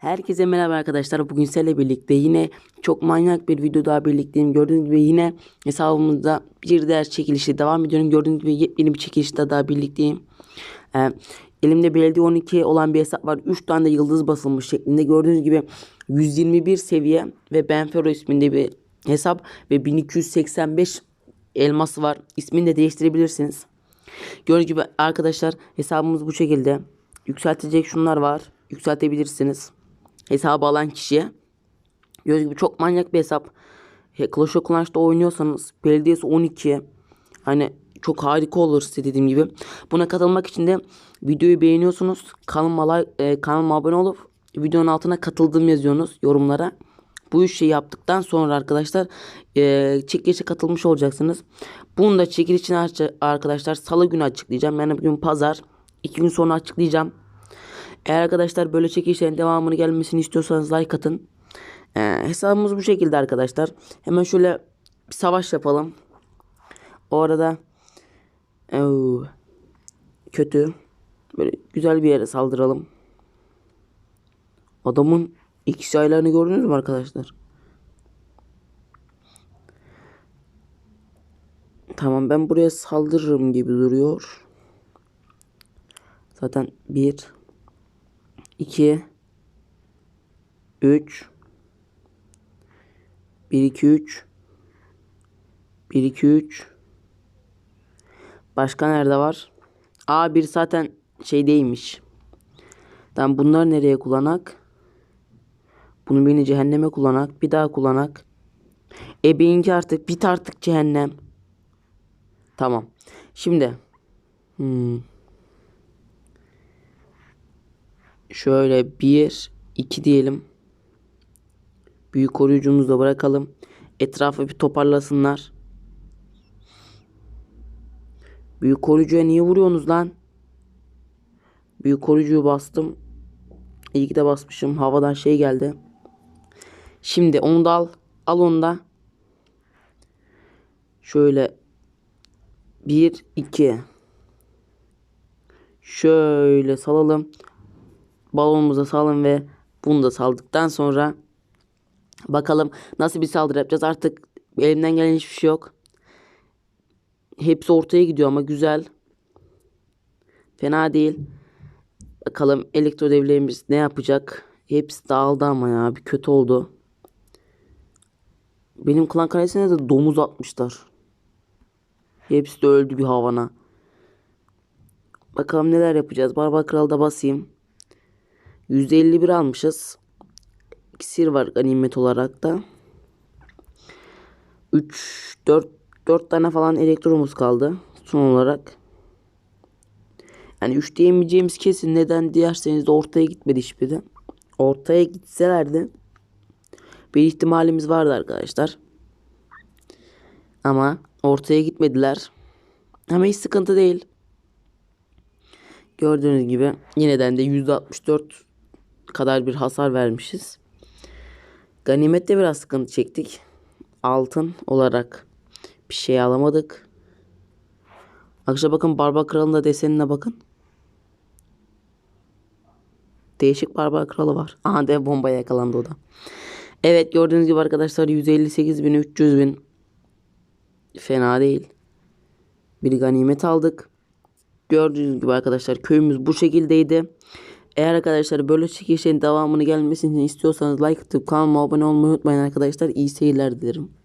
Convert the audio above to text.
Herkese merhaba arkadaşlar. Bugün sizlerle birlikte yine çok manyak bir video daha birlikteyim. Gördüğünüz gibi yine hesabımızda bir ders çekilişi devam ediyorum. Gördüğünüz gibi yepyeni bir çekilişte daha birlikteyim. Ee, elimde belediye 12 olan bir hesap var. 3 tane de yıldız basılmış şeklinde. Gördüğünüz gibi 121 seviye ve Benfero isminde bir hesap ve 1285 elması var. İsmini de değiştirebilirsiniz. Gördüğünüz gibi arkadaşlar hesabımız bu şekilde. Yükseltecek şunlar var. Yükseltebilirsiniz. Hesabı alan kişiye. Gördüğünüz gibi çok manyak bir hesap. He, Clash of Clans'ta oynuyorsanız belediyesi 12. Hani çok harika olur size dediğim gibi. Buna katılmak için de videoyu beğeniyorsunuz. Kanalıma, like, e, kanalıma abone olup videonun altına katıldım yazıyorsunuz yorumlara. Bu üç şeyi yaptıktan sonra arkadaşlar e, çekilişe katılmış olacaksınız. Bunu da çekilişini arkadaşlar salı günü açıklayacağım. Yani bugün pazar. iki gün sonra açıklayacağım. Eğer arkadaşlar böyle çekilişlerin devamını gelmesini istiyorsanız like atın. E, hesabımız bu şekilde arkadaşlar. Hemen şöyle bir savaş yapalım. O arada Oo, kötü. Böyle güzel bir yere saldıralım. Adamın X aylarını gördünüz mü arkadaşlar? Tamam ben buraya saldırırım gibi duruyor. Zaten 1 2 3 1 2 3 1 2 3 Başka nerede var? A1 zaten şeydeymiş. Tamam bunlar nereye kullanak? Bunu beni cehenneme kullanak. Bir daha kullanak. Ebeyinki artık bit artık cehennem. Tamam. Şimdi. Hmm. Şöyle bir, iki diyelim. Büyük koruyucumuzu da bırakalım. Etrafı bir toparlasınlar. Büyük koruyucuya niye vuruyorsunuz lan? Büyük koruyucuyu bastım. İyi ki de basmışım. Havadan şey geldi. Şimdi onu da al. Al onu da. Şöyle. Bir, iki. Şöyle salalım. Balonumuza salın ve bunu da saldıktan sonra bakalım nasıl bir saldırı yapacağız. Artık elimden gelen hiçbir şey yok. Hepsi ortaya gidiyor ama güzel. Fena değil. Bakalım elektro devlerimiz ne yapacak? Hepsi dağıldı ama ya. Bir kötü oldu. Benim klan kalesine de domuz atmışlar. Hepsi de öldü bir havana. Bakalım neler yapacağız. Barbar Kral'da basayım. %51 almışız. İksir var ganimet olarak da. 3, 4, 4 tane falan elektromuz kaldı. Son olarak. Yani 3 diyemeyeceğimiz kesin. Neden diyerseniz de ortaya gitmedi hiçbiri. Ortaya gitselerdi bir ihtimalimiz vardı arkadaşlar. Ama ortaya gitmediler. Ama hiç sıkıntı değil. Gördüğünüz gibi yineden de %64 kadar bir hasar vermişiz. Ganimette biraz sıkıntı çektik. Altın olarak bir şey alamadık. Arkadaşlar bakın Barbar Kralı'nın da desenine bakın. Değişik Barbar Kralı var. Aha dev bombaya yakalandı o da. Evet gördüğünüz gibi arkadaşlar 158 bin 300 bin. Fena değil. Bir ganimet aldık. Gördüğünüz gibi arkadaşlar köyümüz bu şekildeydi. Eğer arkadaşlar böyle çekişlerin devamını gelmesini istiyorsanız like atıp kanalıma abone olmayı unutmayın arkadaşlar. İyi seyirler dilerim.